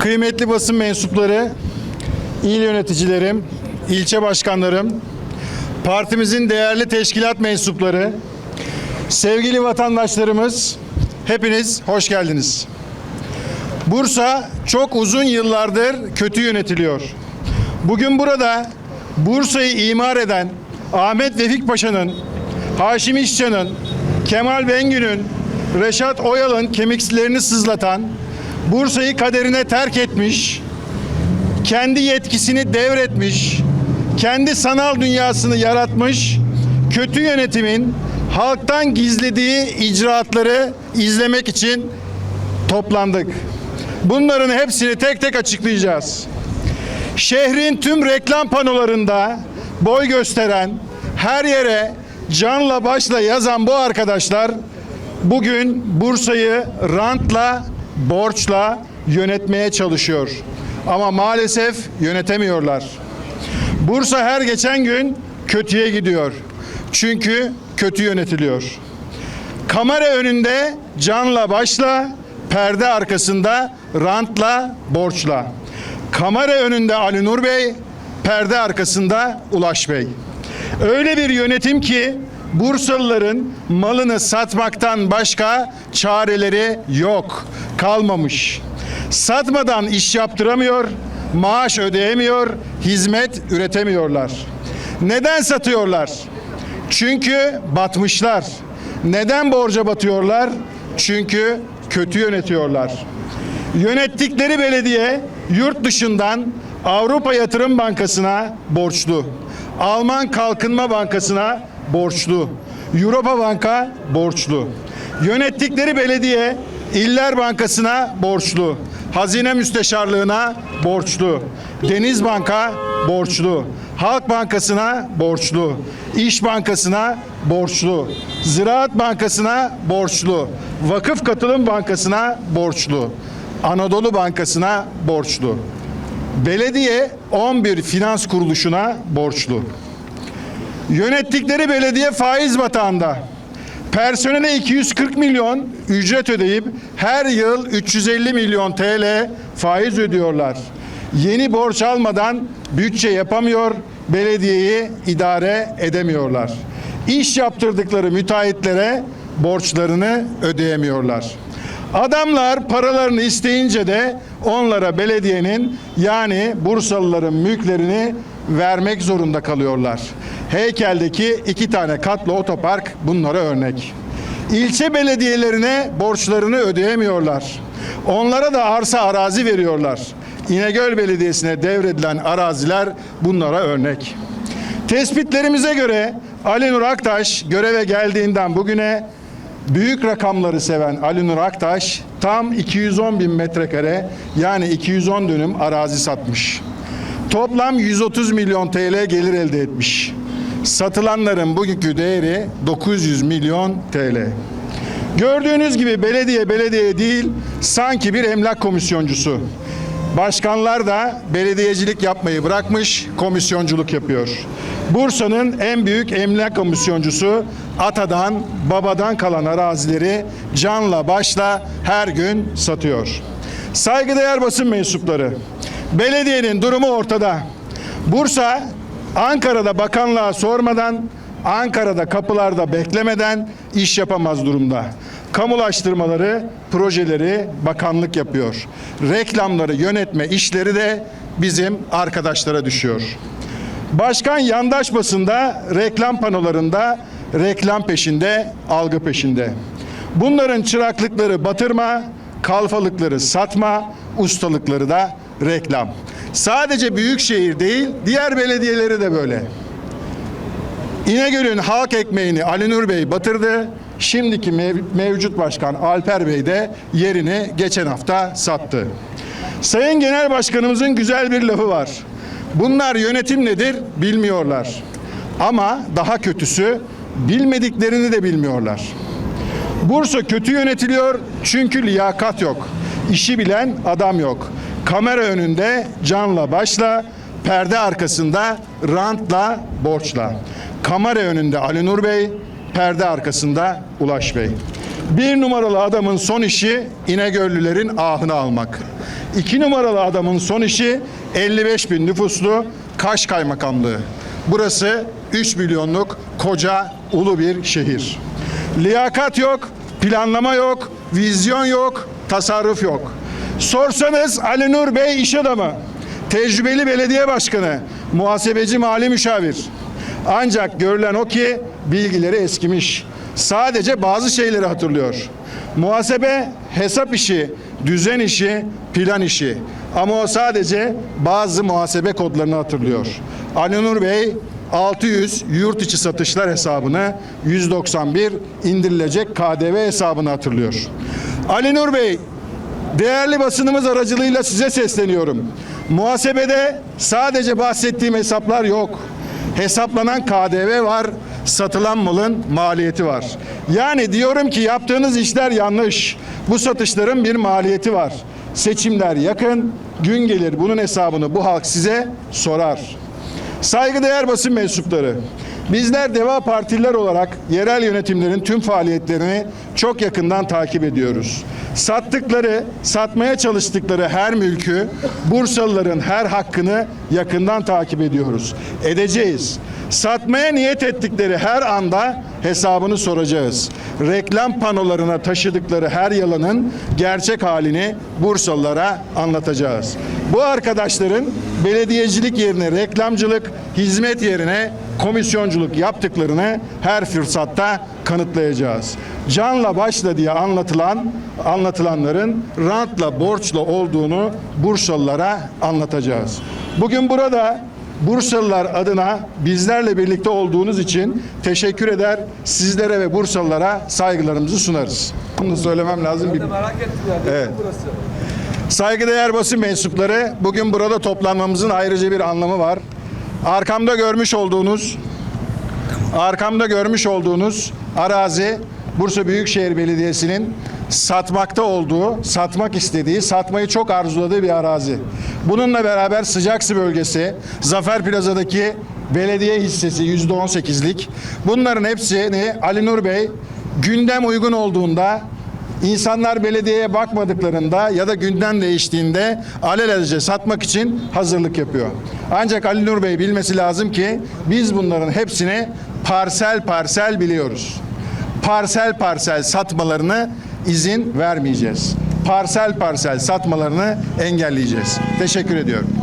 Kıymetli basın mensupları, il yöneticilerim, ilçe başkanlarım, partimizin değerli teşkilat mensupları, sevgili vatandaşlarımız, hepiniz hoş geldiniz. Bursa çok uzun yıllardır kötü yönetiliyor. Bugün burada Bursa'yı imar eden Ahmet Vefik Paşa'nın, Haşim İşcan'ın, Kemal Bengü'nün, Reşat Oyal'ın kemiklerini sızlatan, Bursa'yı kaderine terk etmiş, kendi yetkisini devretmiş, kendi sanal dünyasını yaratmış, kötü yönetimin halktan gizlediği icraatları izlemek için toplandık. Bunların hepsini tek tek açıklayacağız. Şehrin tüm reklam panolarında boy gösteren, her yere canla başla yazan bu arkadaşlar bugün Bursa'yı rantla, borçla yönetmeye çalışıyor. Ama maalesef yönetemiyorlar. Bursa her geçen gün kötüye gidiyor. Çünkü kötü yönetiliyor. Kamera önünde canla başla, perde arkasında rantla, borçla. Kamera önünde Ali Nur Bey, perde arkasında Ulaş Bey. Öyle bir yönetim ki Bursalıların malını satmaktan başka çareleri yok, kalmamış. Satmadan iş yaptıramıyor, maaş ödeyemiyor, hizmet üretemiyorlar. Neden satıyorlar? Çünkü batmışlar. Neden borca batıyorlar? Çünkü kötü yönetiyorlar. Yönettikleri belediye yurt dışından Avrupa Yatırım Bankası'na borçlu. Alman Kalkınma Bankası'na borçlu. Europa Banka borçlu. Yönettikleri belediye İller Bankası'na borçlu. Hazine Müsteşarlığı'na borçlu. Deniz Banka borçlu. Halk Bankası'na borçlu. İş Bankası'na borçlu. Ziraat Bankası'na borçlu. Vakıf Katılım Bankası'na borçlu. Anadolu Bankası'na borçlu. Belediye 11 finans kuruluşuna borçlu. Yönettikleri belediye faiz batağında. Personele 240 milyon ücret ödeyip her yıl 350 milyon TL faiz ödüyorlar. Yeni borç almadan bütçe yapamıyor, belediyeyi idare edemiyorlar. İş yaptırdıkları müteahhitlere borçlarını ödeyemiyorlar. Adamlar paralarını isteyince de onlara belediyenin yani Bursalıların mülklerini vermek zorunda kalıyorlar. Heykeldeki iki tane katlı otopark bunlara örnek. İlçe belediyelerine borçlarını ödeyemiyorlar. Onlara da arsa arazi veriyorlar. İnegöl Belediyesi'ne devredilen araziler bunlara örnek. Tespitlerimize göre Ali Nur Aktaş göreve geldiğinden bugüne büyük rakamları seven Ali Nur Aktaş tam 210 bin metrekare yani 210 dönüm arazi satmış. Toplam 130 milyon TL gelir elde etmiş. Satılanların bugünkü değeri 900 milyon TL. Gördüğünüz gibi belediye belediye değil sanki bir emlak komisyoncusu. Başkanlar da belediyecilik yapmayı bırakmış, komisyonculuk yapıyor. Bursa'nın en büyük emlak komisyoncusu atadan, babadan kalan arazileri canla başla her gün satıyor. Saygıdeğer basın mensupları, belediyenin durumu ortada. Bursa, Ankara'da bakanlığa sormadan, Ankara'da kapılarda beklemeden iş yapamaz durumda. Kamulaştırmaları, projeleri bakanlık yapıyor. Reklamları yönetme işleri de bizim arkadaşlara düşüyor. Başkan yandaş basında reklam panolarında reklam peşinde, algı peşinde. Bunların çıraklıkları batırma, kalfalıkları satma, ustalıkları da reklam. Sadece büyükşehir değil, diğer belediyeleri de böyle. İnegöl'ün halk ekmeğini Ali Nur Bey batırdı. Şimdiki mev- mevcut başkan Alper Bey de yerini geçen hafta sattı. Sayın Genel Başkanımızın güzel bir lafı var. Bunlar yönetim nedir bilmiyorlar. Ama daha kötüsü bilmediklerini de bilmiyorlar. Bursa kötü yönetiliyor çünkü liyakat yok. İşi bilen adam yok. Kamera önünde canla başla, perde arkasında rantla, borçla. Kamera önünde Ali Nur Bey, perde arkasında Ulaş Bey. Bir numaralı adamın son işi İnegöllülerin ahını almak. İki numaralı adamın son işi 55 bin nüfuslu Kaş Kaymakamlığı. Burası 3 milyonluk koca ulu bir şehir. Liyakat yok, planlama yok, vizyon yok, tasarruf yok. Sorsanız Ali Nur Bey iş adamı, tecrübeli belediye başkanı, muhasebeci mali müşavir. Ancak görülen o ki bilgileri eskimiş. Sadece bazı şeyleri hatırlıyor. Muhasebe hesap işi, düzen işi, plan işi. Ama o sadece bazı muhasebe kodlarını hatırlıyor. Ali Nur Bey 600 yurt içi satışlar hesabını 191 indirilecek KDV hesabını hatırlıyor. Ali Nur Bey Değerli basınımız aracılığıyla size sesleniyorum. Muhasebede sadece bahsettiğim hesaplar yok. Hesaplanan KDV var, satılan malın maliyeti var. Yani diyorum ki yaptığınız işler yanlış. Bu satışların bir maliyeti var. Seçimler yakın, gün gelir bunun hesabını bu halk size sorar. Saygıdeğer basın mensupları, bizler Deva Partililer olarak yerel yönetimlerin tüm faaliyetlerini çok yakından takip ediyoruz. Sattıkları, satmaya çalıştıkları her mülkü, Bursalıların her hakkını yakından takip ediyoruz. Edeceğiz. Satmaya niyet ettikleri her anda hesabını soracağız. Reklam panolarına taşıdıkları her yalanın gerçek halini Bursalılara anlatacağız. Bu arkadaşların belediyecilik yerine reklamcılık, hizmet yerine komisyonculuk yaptıklarını her fırsatta kanıtlayacağız. Canla başla diye anlatılan anlatılanların rantla borçla olduğunu Bursalılara anlatacağız. Bugün burada Bursalılar adına bizlerle birlikte olduğunuz için teşekkür eder. Sizlere ve Bursalılara saygılarımızı sunarız. Bunu söylemem lazım. Bir... Merak ettim ya. Evet. burası? Saygıdeğer basın mensupları, bugün burada toplanmamızın ayrıca bir anlamı var. Arkamda görmüş olduğunuz arkamda görmüş olduğunuz arazi Bursa Büyükşehir Belediyesi'nin satmakta olduğu, satmak istediği, satmayı çok arzuladığı bir arazi. Bununla beraber Sıcaksı bölgesi, Zafer Plaza'daki belediye hissesi %18'lik. Bunların hepsini Ali Nur Bey gündem uygun olduğunda İnsanlar belediyeye bakmadıklarında ya da gündem değiştiğinde alelacele satmak için hazırlık yapıyor. Ancak Ali Nur Bey bilmesi lazım ki biz bunların hepsini parsel parsel biliyoruz. Parsel parsel satmalarını izin vermeyeceğiz. Parsel parsel satmalarını engelleyeceğiz. Teşekkür ediyorum.